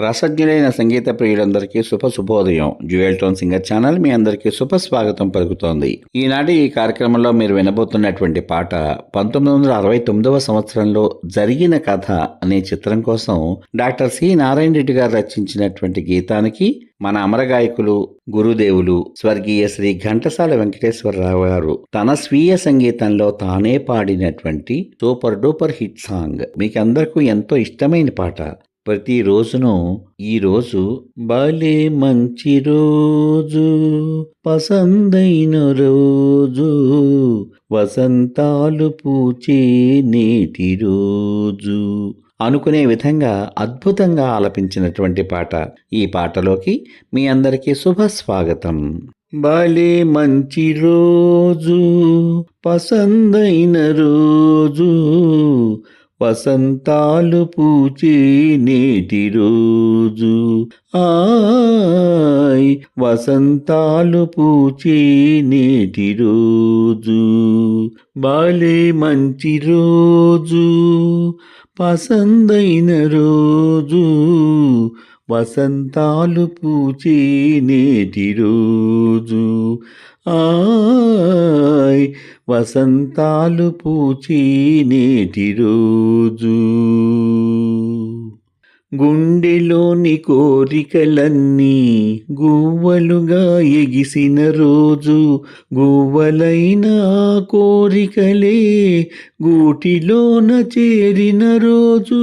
రసజ్ఞులైన సంగీత ప్రియులందరికీ శుభ శుభోదయం. జ్యువెల్ టోన్ సింగర్ ఛానల్ మీ అందరికీ శుభ స్వాగతం పలుకుతోంది. ఈనాటి ఈ కార్యక్రమంలో మీరు వినబోతున్నటువంటి పాట పంతొమ్మిది వందల అరవై తొమ్మిదవ సంవత్సరంలో జరిగిన కథ అనే చిత్రం కోసం డాక్టర్ సి నారాయణ రెడ్డి గారు రచించినటువంటి గీతానికి మన అమరగాయకులు గురుదేవులు స్వర్గీయ శ్రీ ఘంటసాల వెంకటేశ్వరరావు గారు తన స్వీయ సంగీతంలో తానే పాడినటువంటి సూపర్ డూపర్ హిట్ సాంగ్. మీకందరికీ ఎంతో ఇష్టమైన పాట. ప్రతి ఈరోజు ఈ రోజు బాలే మంచి రోజు పసందైన రోజు వసంతాలు పూచే నేటి రోజు అనుకునే విధంగా అద్భుతంగా ఆలపించినటువంటి పాట ఈ పాటలోకి మీ అందరికీ శుభ స్వాగతం బాలే మంచి రోజు పసందైన రోజు వసంతాలు పూచే నేటి రోజు. ఆయ్ వసంతాలు పూచే నేటి రోజు. బాలే మంచి రోజు పసందైన రోజు. వసంతాలు పూచే నేటి రోజు ఆయ్ వసంతాలు పూచే నేటి రోజు గుండెలోని కోరికలన్నీ గువ్వలుగా ఎగిసిన రోజు. గువ్వలైన కోరికలే గూటిలోన చేరిన రోజు.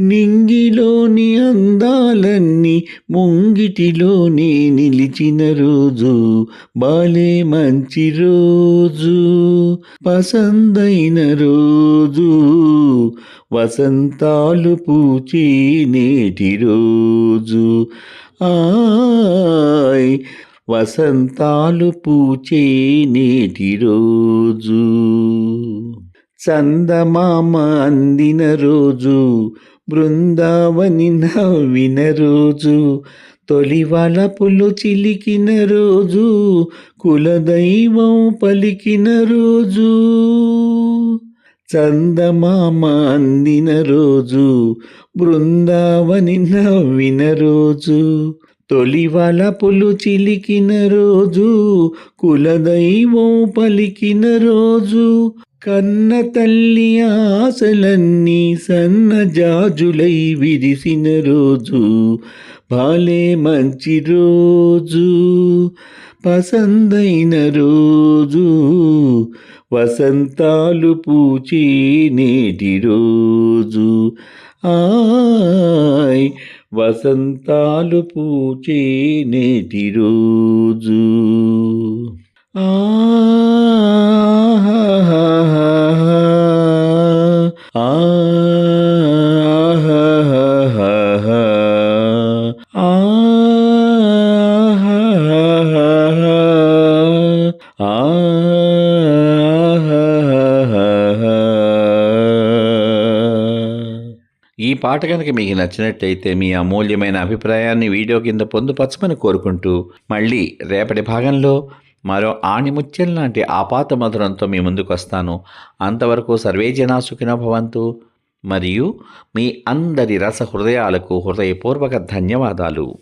నింగిలోని అందాలన్నీ ముంగిటిలోనే నిలిచిన రోజు. బాలే మంచి రోజు పసందైన రోజు. వసంతాలు పూచే నేటి రోజు. ఆయ్ వసంతాలు పూచే నేటి రోజు. చందమామ అందిన రోజు బృందావని నవ్విన రోజు తొలి వలపులు చిలికిన రోజు కులదైవం పలికిన రోజు. చందమామ అందిన రోజు బృందావని నవ్విన రోజు తొలి వలపులు చిలికిన రోజు కులదైవం పలికిన రోజు. కన్న తల్లి ఆశలన్నీ సన్నజాజులై విరిసిన రోజు. బాలే మంచి రోజు. పసందైన రోజు. వసంతాలు పూచే నేటి రోజు. ఆయ్ వసంతాలు పూచే నేటి రోజు. ఈ పాట కనుక మీకు నచ్చినట్టయితే మీ అమూల్యమైన అభిప్రాయాన్ని వీడియో కింద పొందుపరచమని కోరుకుంటూ మళ్ళీ రేపటి భాగంలో మరో ఆణిముత్యం లాంటి ఆపాత మధురంతో మీ ముందుకు వస్తాను. అంతవరకు సర్వే జనా భవంతు. మరియు మీ అందరి రస హృదయాలకు హృదయపూర్వక ధన్యవాదాలు.